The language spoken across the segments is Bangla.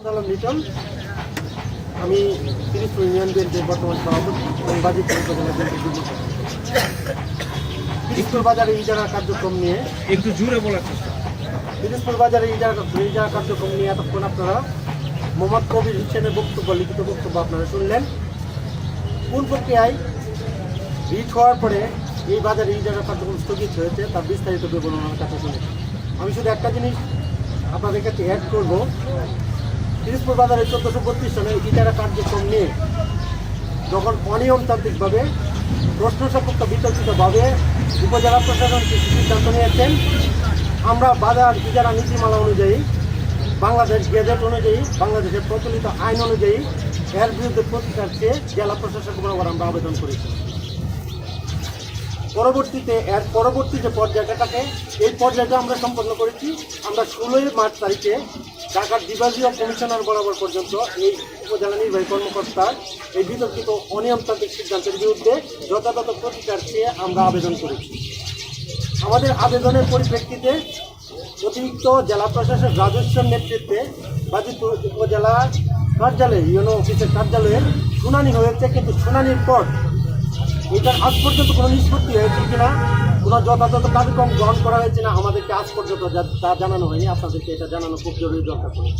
মোহাম্মদ লিটন আমি তিরিশপুর ইউনিয়ন বিএনপির বর্তমান সভাপতি এবং বাজিতপুর উপজেলা বিএনপির তিরিশপুর বাজারে ইজারা কার্যক্রম নিয়ে একটু জোরে বলার চেষ্টা। তিরিশপুর বাজারে ইজারা ইজারা কার্যক্রম নিয়ে এতক্ষণ আপনারা মোহাম্মদ কবির হোসেনের বক্তব্য লিখিত বক্তব্য আপনারা শুনলেন। কোন প্রক্রিয়ায় রিট হওয়ার পরে এই বাজারে ইজারা কার্যক্রম স্থগিত হয়েছে তার বিস্তারিত বিবরণ আমার কাছে শুনে আমি শুধু একটা জিনিস আপনাদের কাছে অ্যাড করব। তিরিশপুর বাজারে চোদ্দোশো বত্রিশ সনের ইজারা কার্যক্রম নিয়ে যখন অনিয়মতান্ত্রিকভাবে প্রশ্ন সাপেক্ষ বিতর্কিতভাবে উপজেলা প্রশাসন কিছু সিদ্ধান্ত নিয়েছেন, আমরা বাজার ইজারা নীতিমালা অনুযায়ী, বাংলাদেশ গেজেট অনুযায়ী, বাংলাদেশের প্রচলিত আইন অনুযায়ী, এর বিরুদ্ধে প্রতিকার চেয়ে জেলা প্রশাসক বরাবর আমরা আবেদন করেছি। পরবর্তীতে, এর পরবর্তী যে পর্যায়টা থাকে, এই পর্যায়টা আমরা সম্পন্ন করেছি। আমরা ষোলোই মার্চ তারিখে ঢাকার বিভাগীয় কমিশনার বরাবর পর্যন্ত এই উপজেলা নির্বাহী কর্মকর্তার এই বিতর্কিত অনিয়মতান্ত্রিক সিদ্ধান্তের বিরুদ্ধে যথাযথ প্রতিকার চেয়ে আমরা আবেদন করেছি। আমাদের আবেদনের পরিপ্রেক্ষিতে অতিরিক্ত জেলা প্রশাসক রাজস্বের নেতৃত্বে গাজীপুর উপজেলা কার্যালয়ে, ইউনো অফিসের কার্যালয়ে শুনানি হয়েছে, কিন্তু শুনানির পর এটার আজ পর্যন্ত কোনো নিষ্পত্তি হয়েছে কিনা, কোনো যথাযথ কার্যক্রম গ্রহণ করা হয়েছে না, আমাদেরকে আজ পর্যন্ত তা জানানো হয়নি। আপনাদেরকে এটা জানানো খুব জরুরি দরকার পড়ে।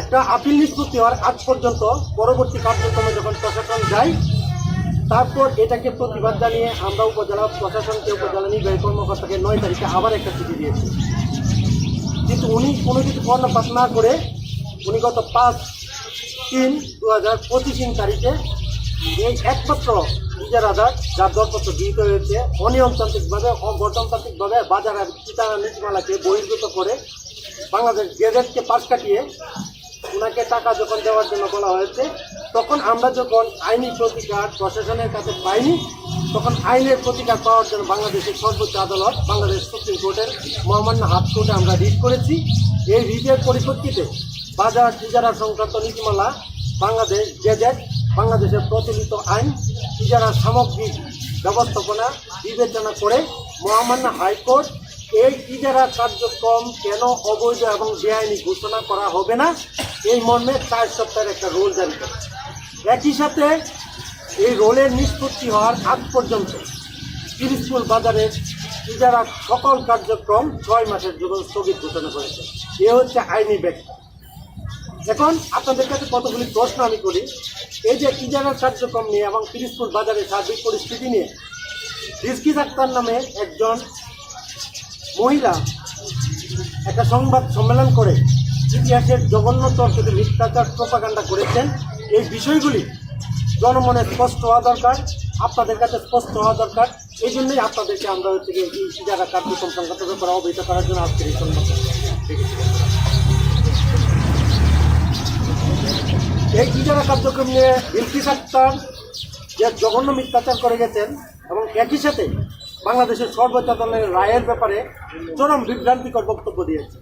একটা আপিল নিষ্পত্তি হওয়ার আজ পর্যন্ত পরবর্তী কার্যক্রমে যখন প্রশাসন যায়, তারপর এটাকে প্রতিবাদ জানিয়ে আমরা উপজেলা প্রশাসনকে, উপজেলা নির্বাহী কর্মকর্তাকে নয় তারিখে আবার একটা চিঠি দিয়েছি। কিন্তু উনি কোনো কিছু কর্ণপাত না করে উনি গত পাঁচ তিন দু হাজার পঁচিশ তারিখে এই একমাত্র নিজের যার দরপত্র গৃহীত হয়েছে, অনিয়মতান্ত্রিকভাবে, অগণতান্ত্রিকভাবে বাজারের চিটানা নীতিমালাকে বহির্ভূত করে বাংলাদেশ গেজেটকে পাশ কাটিয়ে ওনাকে টাকা যখন দেওয়ার জন্য বলা হয়েছে, তখন আমরা যখন আইনি প্রতিকার প্রশাসনের কাছে পাইনি, তখন আইনের প্রতিকার পাওয়ার জন্য বাংলাদেশের সর্বোচ্চ আদালত, বাংলাদেশ সুপ্রিম কোর্টের মহামান্য হাত কোর্টে আমরা রিট করেছি। এই রিটের পরিপ্রেক্ষিতে বাজার ইজারা সংক্রান্ত নীতিমালা বাংলাদেশ গেজেট বাংলাদেশের প্রচলিত আইন, ইজারা সামগ্রিক ব্যবস্থাপনা বিবেচনা করে মহামান্য হাইকোর্ট এই ইজারা কার্যক্রম কেন অবৈধ এবং বেআইনি ঘোষণা করা হবে না? এই মর্মে চার সপ্তাহের একটা রোল জারি করে একই সাথে এই রোলের নিষ্পত্তি হওয়ার আগ পর্যন্ত তিরিশপুর বাজারের ইজারা সকল কার্যক্রম ছয় মাসের জন্য স্থগিত ঘোষণা করেছে। এ হচ্ছে আইনি ব্যাখ্যা। এখন আপনাদের কাছে কতগুলি প্রশ্ন আমি করি। এই যে ইজারার কার্যক্রম নিয়ে এবং তিরিশপুর বাজারের সার্বিক পরিস্থিতি নিয়ে রিজকিস আক্তার নামে একজন মহিলা একটা সংবাদ সম্মেলন করে, ইতিহাসের জঘন্য তর্কতে মিথ্যাচার, প্রপাগান্ডা করেছেন। এই বিষয়গুলি জনমনে স্পষ্ট হওয়া দরকার, আপনাদের কাছে স্পষ্ট হওয়া দরকার। এই জন্যই আপনাদেরকে আমরা হচ্ছে এই ইজারা কার্যক্রম সংক্রান্ত ব্যাপারে অবহিত করার জন্য আজকের এই সংবাদ এই ইজারা কার্যক্রম নিয়ে বিলকিস আক্তার যে জঘন্য মিথ্যাচার করে গেছেন এবং একই সাথে বাংলাদেশের সর্বোচ্চ আদালতের রায়ের ব্যাপারে চরম বিভ্রান্তিকর বক্তব্য দিয়েছে।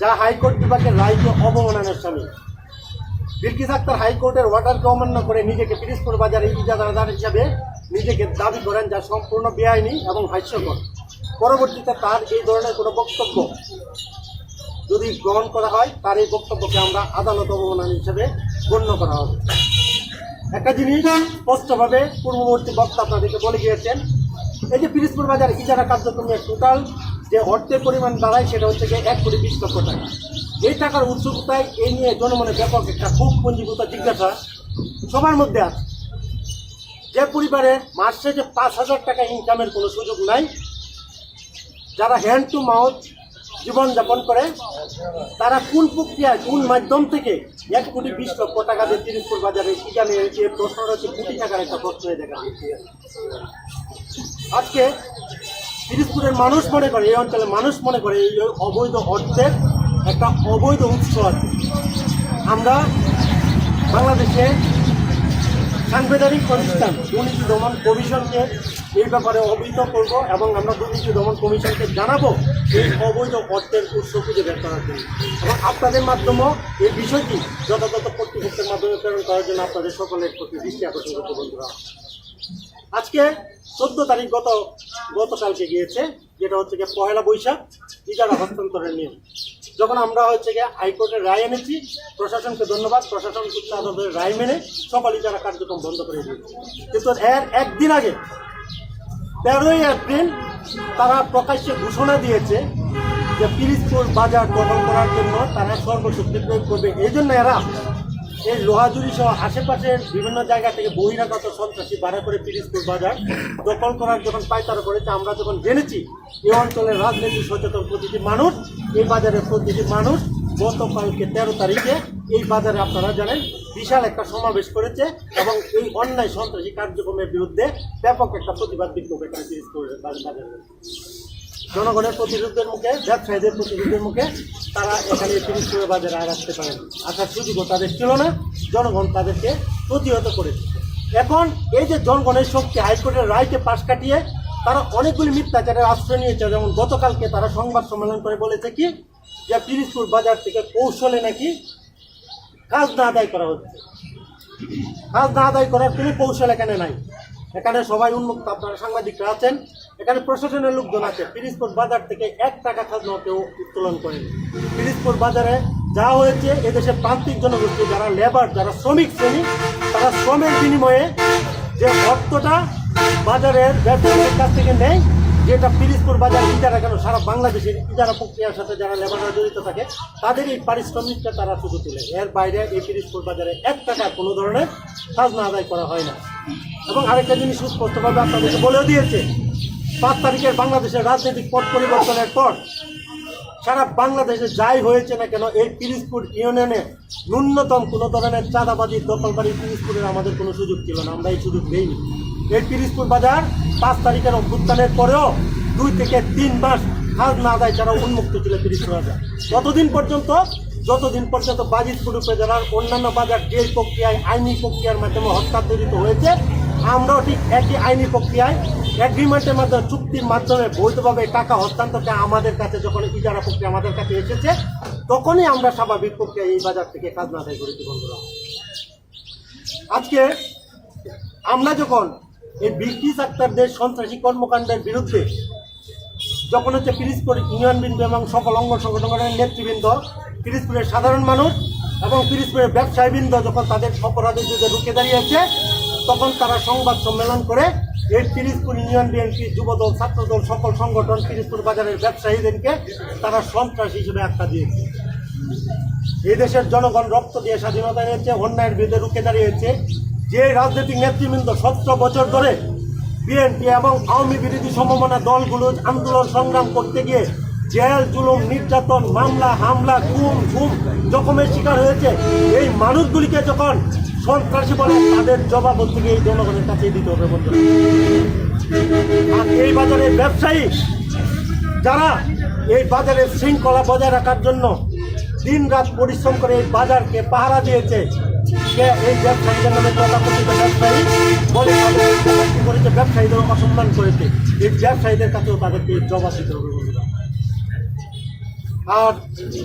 যা হাইকোর্ট বিভাগের রায়কে অবমাননার সামিল বিলকিস আক্তার হাইকোর্টের অর্ডারকে অমান্য করে নিজেকে পিরিজপুর বাজারে ইজারাদার হিসাবে নিজেকে দাবি করেন যা সম্পূর্ণ বেআইনি এবং হাস্যকর। পরবর্তীতে তার এই ধরনের কোনো বক্তব্য যদি গ্রহণ করা হয়, তার এই বক্তব্যকে আমরা আদালত অবমাননা হিসেবে গণ্য করা হবে। একটা জিনিস স্পষ্টভাবে পূর্ববর্তী বক্তা আপনাদেরকে বলে গিয়েছেন, এই যে পিরিজপুর বাজার ইজারা কার্যক্রমের টোটাল যে অর্থের পরিমাণ দাঁড়ায়, সেটা হচ্ছে গিয়ে এক কোটি বিশ লক্ষ টাকা। এই টাকার উৎসুকতায় এই নিয়ে জনমনে ব্যাপক একটা খুব পুঞ্জীভূত জিজ্ঞাসা সবার মধ্যে আছে। যে পরিবারে মাস শেষে পাঁচ হাজার টাকা ইনকামের কোনো সুযোগ নাই, যারা হ্যান্ড টু মাউথ জীবনযাপন করে, তারা কোন প্রক্রিয়ায়, কোন মাধ্যম থেকে এক কোটি বিশ লক্ষ টাকা দিয়ে তিরিশপুর বাজারে নিয়ে যে প্রশ্নটা হচ্ছে কোটি টাকার একটা প্রশ্ন হয়ে দেখা আজকে তিরিশপুরের মানুষ মনে করে, এই অঞ্চলের মানুষ মনে করে এই অবৈধ অর্থের একটা অবৈধ উৎস আছে। আমরা বাংলাদেশে সাংবিধানিক প্রতিষ্ঠান দুর্নীতি দমন কমিশনকে এই ব্যাপারে অবহিত করব এবং আমরা দুর্নীতি দমন কমিশনকে জানাব। এই অবৈধ অর্থের উৎস খুঁজে বের করার জন্য। এবং আপনাদের মাধ্যমেও এই বিষয়টি যথাযথ কর্তৃপক্ষের মাধ্যমে প্রেরণ করার জন্য আপনাদের সকলের প্রতি দৃষ্টি আকর্ষণ করতে বন্ধুরা। আজকে চোদ্দ তারিখ গত, গতকালকে গিয়েছে, যেটা হচ্ছে গিয়ে পয়লা বৈশাখ, ইজারা হস্তান্তরের নিয়ম। যখন আমরা হচ্ছে গিয়ে হাইকোর্টের রায় এনেছি, প্রশাসনকে ধন্যবাদ, প্রশাসন উচ্চ আদালতের রায় মেনে সকল ইজারা কার্যক্রম বন্ধ করে দিয়েছে। কিন্তু এর একদিন আগে তেরোই এপ্রিল তারা প্রকাশ্যে ঘোষণা দিয়েছে যে পিরিজপুর বাজার দখল করার জন্য তারা সর্বশক্তি প্রয়োগ করবে। এই জন্য এরা এই লোহাজুরি সহ আশেপাশের বিভিন্ন জায়গা থেকে বহিরাগত সন্ত্রাসী ভাড়া করে পিরিজপুর বাজার দখল করার যখন পায়তারা করেছে, আমরা যখন জেনেছি এই অঞ্চলের রাজনীতি সচেতন প্রতিটি মানুষ, এই বাজারের প্রতিটি মানুষ গতকালকে তেরো তারিখে এই বাজারে আপনারা জানেন বিশাল একটা সমাবেশ করেছে এবং এই অন্যায় সন্ত্রাসী কার্যক্রমের বিরুদ্ধে ব্যাপক একটা প্রতিবাদ বিক্ষোভ এখানে পিরিজপুর বাজারে জনগণের প্রতিরোধের মুখে, ব্যবসায়ীদের প্রতিরোধের মুখে তারা এখানে পিরিজপুর বাজারে আর আসতে পারেন আসার সুযোগও তাদের ছিল না, জনগণ তাদেরকে প্রতিহত করেছে এখন এই যে জনগণের শক্তি হাইকোর্টের রায়কে পাশ কাটিয়ে তারা অনেকগুলি মিথ্যাচারের আশ্রয় নিয়েছে, যেমন গতকালকে তারা সংবাদ সম্মেলন করে বলেছে কি, যে পিরিজপুর বাজার থেকে কৌশলে নাকি কাজ না আদায় করা হচ্ছে। কাজ না আদায় করার কোনো কৌশল এখানে নাই। এখানে সবাই উন্মুক্ত, আপনারা সাংবাদিকরা আছেন। এখানে প্রশাসনের লোকজন আছে। পিরিজপুর বাজার থেকে এক টাকা খাজনা কেউ উত্তোলন করেন। পিরিজপুর বাজারে যা হয়েছে, এদেশে প্রান্তিক জনগোষ্ঠী যারা লেবার যারা শ্রমিক শ্রেণি, তারা শ্রমের বিনিময়ে যে অর্থটা বাজারের ব্যবসায়ীদের কাছ থেকে নেয় যেটা পিরিজপুর বাজার ইজারা কেন সারা বাংলাদেশের ইজারা প্রক্রিয়ার সাথে যারা লেবাররা জড়িত থাকে তাদের এই পারিশ্রমিকটা তারা শুধু তুলে। এর বাইরে এই পিরিজপুর বাজারে এক টাকা কোনো ধরনের খাজনা আদায় করা হয় না। এবং আরেকটা জিনিস সুস্পষ্টভাবে আপনাদেরকে বলেও দিয়েছে, পাঁচ তারিখের বাংলাদেশের রাজনৈতিক পথ পরিবর্তনের পর সারা বাংলাদেশে যাই হয়েছে না কেন, এই পিরিজপুর ইউনিয়নে ন্যূনতম কোনো ধরনের চাঁদাবাজি দখলবাড়ি পিরিজপুরের আমাদের কোনো সুযোগ ছিল না, আমরা এই সুযোগ নেইনি এই পিরিজপুর বাজার পাঁচ তারিখের অভ্যুত্থানের পরেও দুই থেকে তিন মাস খাজ না আদায় ছাড়া উন্মুক্ত ছিল তিরিশ বাজার ততদিন পর্যন্ত, যতদিন পর্যন্ত বাজিতপুর উপজেলার অন্যান্য বাজার যে প্রক্রিয়ায়, আইনি প্রক্রিয়ার মাধ্যমে হস্তান্তরিত হয়েছে, আমরাও ঠিক একই আইনি প্রক্রিয়ায় এগ্রিমেন্টের মাধ্যমে, চুক্তির মাধ্যমে বৈধভাবে টাকা হস্তান্তরটা আমাদের কাছে যখন ইজারা প্রক্রিয়া আমাদের কাছে এসেছে, তখনই আমরা স্বাভাবিক প্রক্রিয়া এই বাজার থেকে কাজ না আদায় করেছি বন্ধুরা? আজকে আমরা যখন এই ব্রিটিশ আক্তারদের সন্ত্রাসী কর্মকাণ্ডের বিরুদ্ধে যখন হচ্ছে পিরিজপুর ইউনিয়ন বৃন্দ এবং সকল অঙ্গ সংগঠনের নেতৃবৃন্দ, পিরিজপুরের সাধারণ মানুষ এবং পিরিজপুরের ব্যবসায়ীবৃন্দ যখন তাদের অপরাধের বিরুদ্ধে রুখে দাঁড়িয়েছে, তখন তারা সংবাদ সম্মেলন করে এই পিরিজপুর ইউনিয়ন বিএনপি যুবদল, ছাত্রদল, সকল সংগঠন পিরিজপুর বাজারের ব্যবসায়ীদেরকে তারা সন্ত্রাসী হিসেবে আখ্যা দিয়েছে। এই দেশের জনগণ রক্ত দিয়ে স্বাধীনতা নিয়েছে অন্যায়ের বিরুদ্ধে রুখে দাঁড়িয়েছে। যে রাজনৈতিক নেতৃবৃন্দ সতেরো বছর ধরে বিএনপি এবং আওয়ামী বিরোধী সমমনা দলগুলো আন্দোলন সংগ্রাম করতে গিয়ে জেল, জুলুম, নির্যাতন, মামলা, হামলা গুম ঘুম জখমের শিকার হয়েছে, এই মানুষগুলিকে যখন সন্ত্রাসী বলে, তাদের জবাব হচ্ছে এই জনগণের কাছে দিতে হবে বন্ধু আর এই বাজারের ব্যবসায়ী যারা এই বাজারের শৃঙ্খলা বজায় রাখার জন্য দিন রাত পরিশ্রম করে এই বাজারকে পাহারা দিয়েছে আর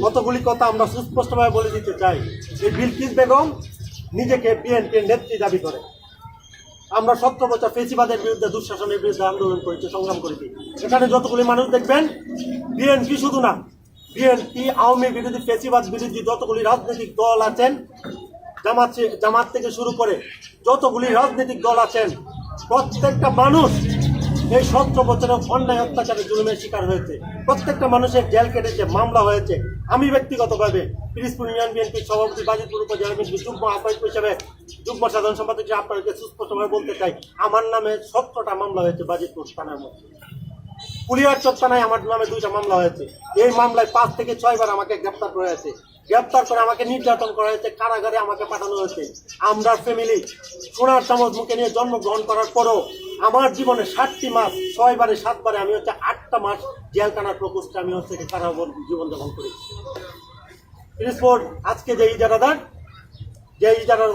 কতগুলি কথা আমরা সুস্পষ্টভাবে বলে দিতে চাই। বিলকিস বেগম নিজেকে বিএনপির নেত্রী দাবি করে। আমরা সতেরো বছর ফেসিবাদের বিরুদ্ধে দুঃশাসনের বিরুদ্ধে আন্দোলন করেছি, সংগ্রাম করেছি। এখানে যতগুলি মানুষ দেখবেন, বিএনপি শুধু না, বিএনপি, আওয়ামী বিরোধী, ফেসিবাদ বিরোধী যতগুলি রাজনৈতিক দল আছেন জামাত জামাত থেকে শুরু করে যতগুলি রাজনৈতিক দল আছেন, প্রত্যেকটা মানুষ এই সতেরো বছরের অন্যায় অত্যাচারের জুলুমের শিকার হয়েছে। প্রত্যেকটা মানুষের জেল কেটেছে, মামলা হয়েছে। আমি ব্যক্তিগতভাবে পিরিজপুর ইউনিয়ন বিএনপির সভাপতি বাজিতপুর উপজেলা বিএনপি যুগ্ম আহ্বায়ক হিসেবে যুগ্ম সাধারণ সম্পাদক হিসেবে আপনাদেরকে সুস্পষ্টভাবে বলতে চাই, আমার নামে সতেরোটা মামলা হয়েছে বাজিতপুর থানার মধ্যে। পুলিয়ার চত্বরায় আমার নামে দুইটা মামলা হয়েছে। এই মামলায় পাঁচ থেকে ছয়বার আমাকে গ্রেপ্তার করা হয়েছে। গ্রেপ্তার করে আমাকে নির্যাতন করা হয়েছে, কারাগারে আমাকে পাঠানো হয়েছে। আমরা ফ্যামিলি সোনার চামচ মুখে নিয়ে জন্মগ্রহণ করার পরও আমার জীবনে সাতটি মাস ছয়বারে সাতবারে আমি হচ্ছে আটটা মাস জেলখানার প্রকোষ্ঠে আমি হচ্ছে কারা জীবনযাপন করেছি। পিরিজপুর আজকে যে ইজারাদার যে ইজারার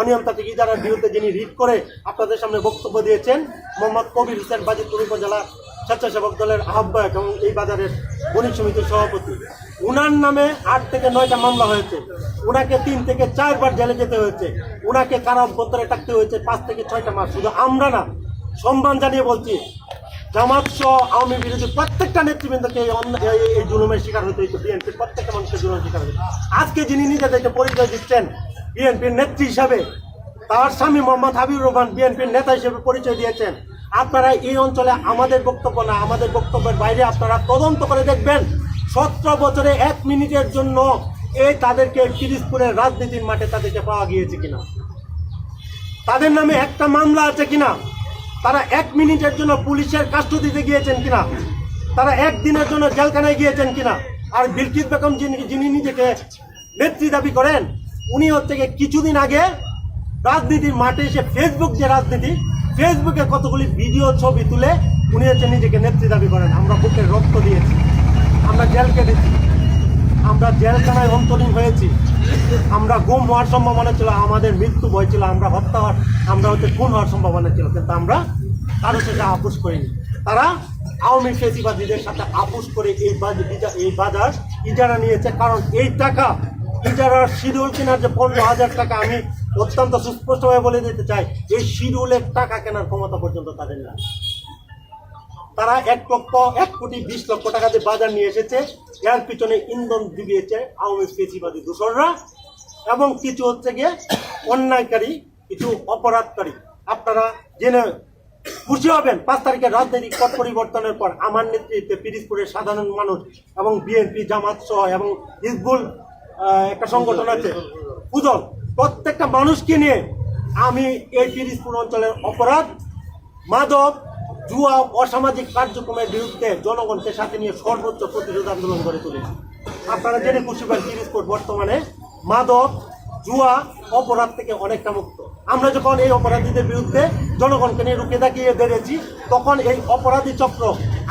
অনিয়মতান্ত্রিক ইজারার বিরুদ্ধে যিনি রিট করে আপনাদের সামনে বক্তব্য দিয়েছেন, মোহাম্মদ কবির হোসেন, বাজিতপুর উপজেলা স্বেচ্ছাসেবক দলের আহ্বায়ক এবং এই বাজারের বণিক সমিতির সভাপতি। উনার নামে আট থেকে নয়টা মামলা হয়েছে। উনাকে তিন থেকে চারবার জেলে যেতে হয়েছে। উনাকে কারা অভ্যন্তরে থাকতে হয়েছে পাঁচ থেকে ছয়টা মাস। শুধু আমরা না, সম্মান জানিয়ে বলছি, জামাত সহ আওয়ামী বিরোধী প্রত্যেকটা নেতৃবৃন্দকে এই জুলুমের শিকার হতে হইতো বিএনপির প্রত্যেকটা মানুষের জুলুমের শিকার হয়েছে। আজকে যিনি নিজেদেরকে পরিচয় দিচ্ছেন, বিএনপির নেত্রী হিসাবে, তার স্বামী মোহাম্মদ হাবিবুর রহমান বিএনপির নেতা হিসেবে পরিচয় দিয়েছেন। আপনারা এই অঞ্চলে আমাদের বক্তব্য না, আমাদের বক্তব্যের বাইরে আপনারা তদন্ত করে দেখবেন। সতেরো বছরে এক মিনিটের জন্য এই তাদেরকে পিরিজপুরের রাজনীতির মাঠে তাদেরকে পাওয়া গিয়েছে কিনা? তাদের নামে একটা মামলা আছে কিনা? তারা এক মিনিটের জন্য পুলিশের কাস্টডিতে গিয়েছেন কিনা? তারা একদিনের জন্য জেলখানায় গিয়েছেন কিনা? আর বিলকিস বেগম যিনি যিনি নিজেকে নেত্রী দাবি করেন, উনি হচ্ছে কিছুদিন আগে রাজনীতির মাঠে এসে ফেসবুক যে রাজনীতি ফেসবুকে কতগুলি ভিডিও ছবি তুলে উনি হচ্ছে নিজেকে নেত্রী দাবি করেন। আমরা বুকের রক্ত দিয়েছি, আমরা জেল কেটেছি আমরা জেলখানায় অন্তরীণ হয়েছি, আমরা গুম হওয়ার সম্ভাবনা ছিল, আমাদের মৃত্যু ভয় ছিল, আমরা হত্যা হওয়ার, আমরা হচ্ছে খুন হওয়ার সম্ভাবনা ছিল, কিন্তু আমরা কারোর সাথে আপোষ করিনি। তারা আওয়ামী ফেসিবাদীদের সাথে আপোষ করে এই এই বাজার ইজারা নিয়েছে, কারণ এই টাকা, ইজারার শিডিউল কেনার যে পনেরো হাজার টাকা আমি অত্যন্ত সুস্পষ্টভাবে বলে দিতে চাই, এই শিডিউলের টাকা কেনার ক্ষমতা পর্যন্ত তাদের না তারা এক লক্ষ, এক কোটি বিশ লক্ষ টাকা দিয়ে বাজার নিয়ে এসেছে। এর পিছনে ইন্ধন দিয়েছে আওয়ামী পেশিবাদী দূষণরা এবং কিছু হচ্ছে গিয়ে অন্যায়কারী, কিছু অপরাধকারী। আপনারা জেনে খুশি হবেন, পাঁচ তারিখের রাজনৈতিক পট পরিবর্তনের পর আমার নেতৃত্বে পিরিজপুরের সাধারণ মানুষ এবং বিএনপি, জামাত সহ এবং হিজবুল একটা সংগঠন আছে পুজল প্রত্যেকটা মানুষকে নিয়ে আমি এই পিরিজপুর অঞ্চলের অপরাধ, মাদক, জুয়া, অসামাজিক কার্যক্রমের বিরুদ্ধে জনগণকে সাথে নিয়ে সর্বোচ্চ প্রতিরোধ আন্দোলন করে তুলেছে। আপনারা জেনে খুশি পান তিরিশপুর বর্তমানে মাদক, জুয়া, অপরাধ থেকে অনেকটা মুক্ত। আমরা যখন এই অপরাধীদের বিরুদ্ধে জনগণকে নিয়ে রুখে দাঁড়িয়ে বেড়েছি, তখন এই অপরাধী চক্র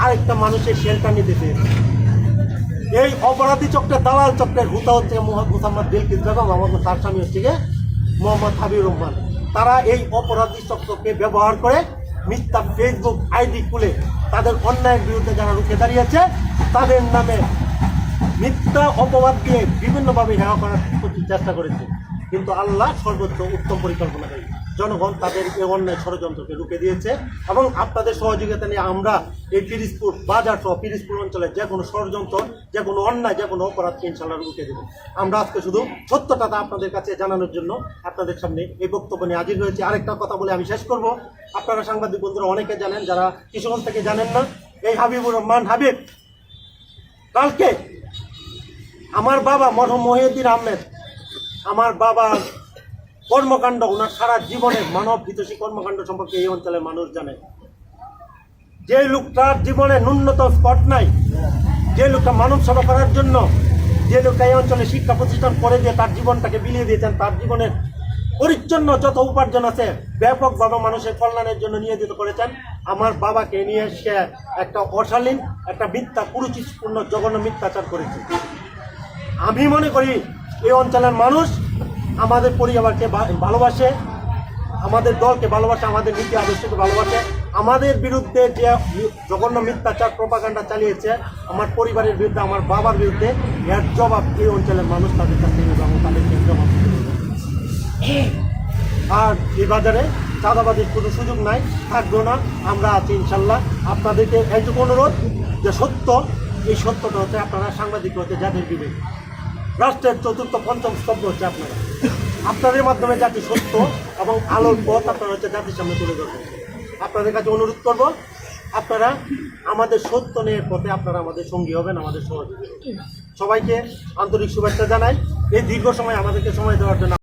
আরেকটা মানুষের শেল্টার নিতে চেয়েছে এই অপরাধী চক্রের দালাল চক্রের হুতা হচ্ছে মোহাম্মদ বিলকিস বেগম আমাদের তার স্বামী হচ্ছে গিয়ে মোহাম্মদ হাবিবুর রহমান। তারা এই অপরাধী চক্রকে ব্যবহার করে মিথ্যা ফেসবুক আইডি খুলে তাদের অন্যায়ের বিরুদ্ধে যারা রুখে দাঁড়িয়েছে, তাদের নামে মিথ্যা অপবাদ দিয়ে বিভিন্নভাবে হেওয়া করার চেষ্টা করেছে। কিন্তু আল্লাহ সর্বোচ্চ উত্তম পরিকল্পনা করে জনগণ তাদের এই অন্যায় ষড়যন্ত্রকে রুখে দিয়েছে এবং আপনাদের সহযোগিতা নিয়ে আমরা এই পিরিজপুর বাজার সহ পিরিজপুর অঞ্চলে যে কোনো ষড়যন্ত্র, যে কোনো অন্যায়, যে কোনো অপরাধকে ইনশাল্লাহ রুখে দেবো। আমরা আজকে শুধু সত্যটা আপনাদের কাছে জানানোর জন্য আপনাদের সামনে এই বক্তব্য নিয়ে হাজির হয়েছে। আরেকটা কথা বলে আমি শেষ করব। আপনারা সাংবাদিক বন্ধুরা অনেকে জানেন, যারা কিশোরগঞ্জ থেকে জানেন না, এই হাবিবুর রহমান হাবিব, কালকে আমার বাবা মরহম মহিউদ্দিন আহমেদ, আমার বাবার কর্মকাণ্ড, ওনার সারা জীবনে মানব হিতৈষী কর্মকাণ্ড সম্পর্কে এই অঞ্চলের মানুষ জানে। যে লোকটার জীবনে ন্যূনতম স্পট নাই, যে লোকটা মানব সেবা করার জন্য, যে লোকটা এই অঞ্চলে শিক্ষা প্রতিষ্ঠান করে দিয়ে তার জীবনটাকে বিলিয়ে দিয়েছেন, তার জীবনের পরিচ্ছন্ন যত উপার্জন আছে ব্যাপকভাবে মানুষের কল্যাণের জন্য নিয়োজিত করেছেন। আমার বাবাকে নিয়ে সে একটা অশালীন, একটা মিথ্যা, কুরুচিপূর্ণ, জঘন্য মিথ্যাচার করেছে। আমি মনে করি, এই অঞ্চলের মানুষ আমাদের পরিবারকে ভালোবাসে, আমাদের দলকে ভালোবাসে, আমাদের নীতি আদর্শকে ভালোবাসে। আমাদের বিরুদ্ধে যে জঘন্য মিথ্যাচার প্রপাগান্ডা চালিয়েছে, আমার পরিবারের বিরুদ্ধে, আমার বাবার বিরুদ্ধে, এর জবাব এই অঞ্চলের মানুষ তাদের কাছে নেবে এবং তাদেরকে জবাব আর এই বাজারে চাঁদাবাজির কোনো সুযোগ নাই থাকবেও না, আমরা আছি ইনশাল্লাহ। আপনাদেরকে এইটুকু অনুরোধ যে সত্য, এই সত্যটা হচ্ছে আপনারা সাংবাদিক হচ্ছে যাদের বিবেক। রাষ্ট্রের চতুর্থ, পঞ্চম স্তম্ভ হচ্ছে আপনারা। আপনাদের মাধ্যমে জাতি সত্য এবং আলোর পথ আপনারা হচ্ছে জাতির সামনে তুলে ধরবেন। আপনাদের কাছে অনুরোধ করব, আপনারা আমাদের সত্য নেয়ের পথে আপনারা আমাদের সঙ্গী হবেন, আমাদের সহযোগী। সবাইকে আন্তরিক শুভেচ্ছা জানাই। এই দীর্ঘ সময় আমাদেরকে সময় দেওয়ার জন্য